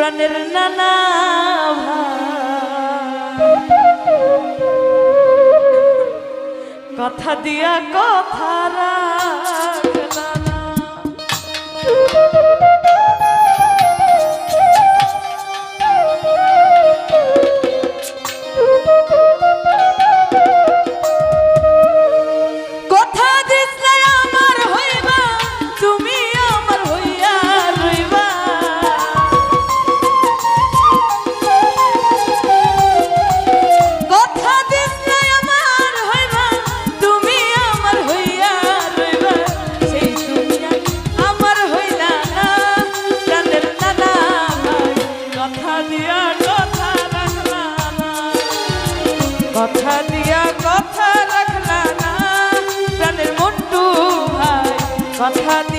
প্রাণের নানা কথা দিয়া কথা রাখ hot, hot.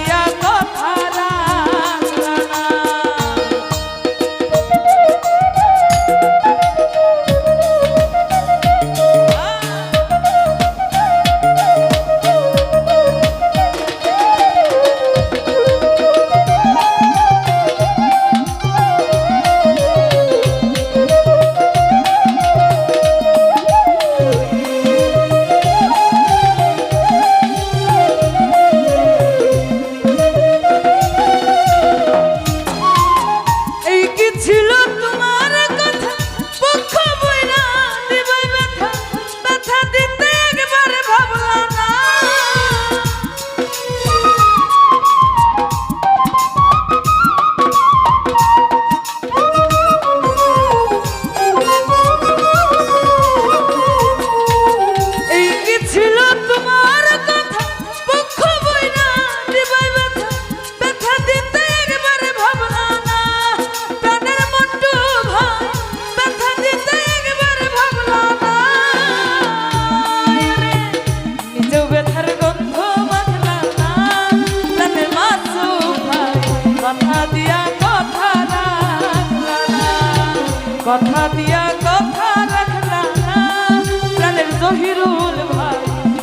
জহিরুল ভাই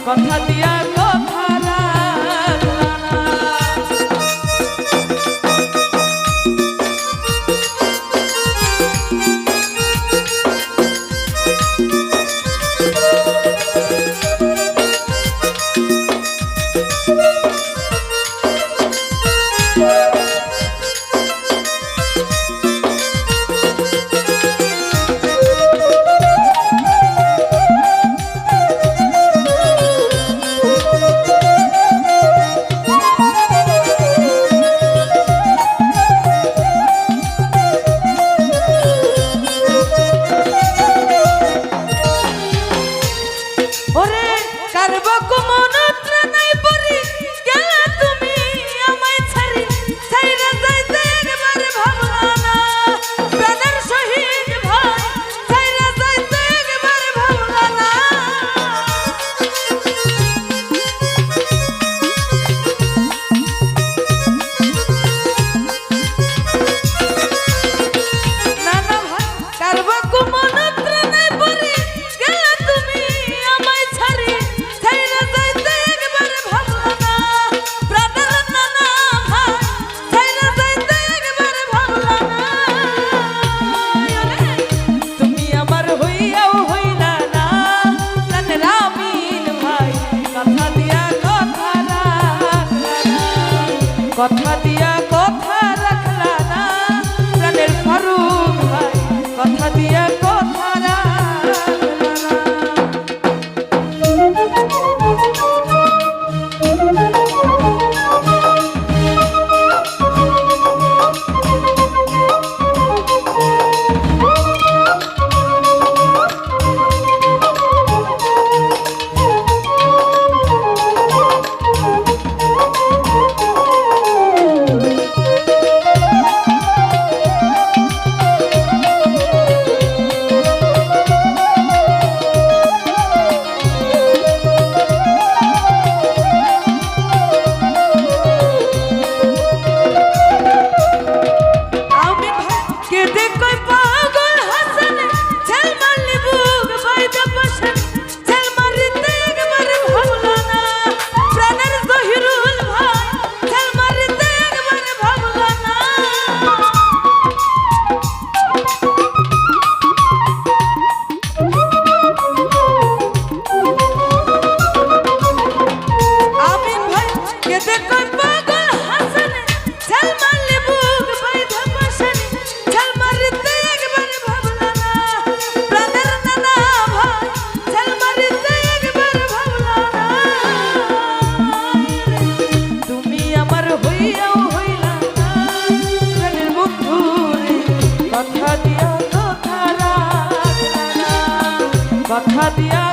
কথা দিয়া কথা দিয়া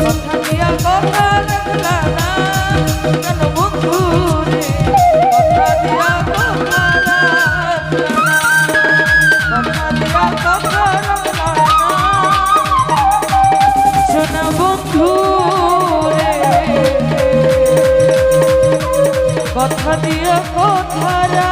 কথা দিয়া কথা রাখলা কথা দিও কোথারা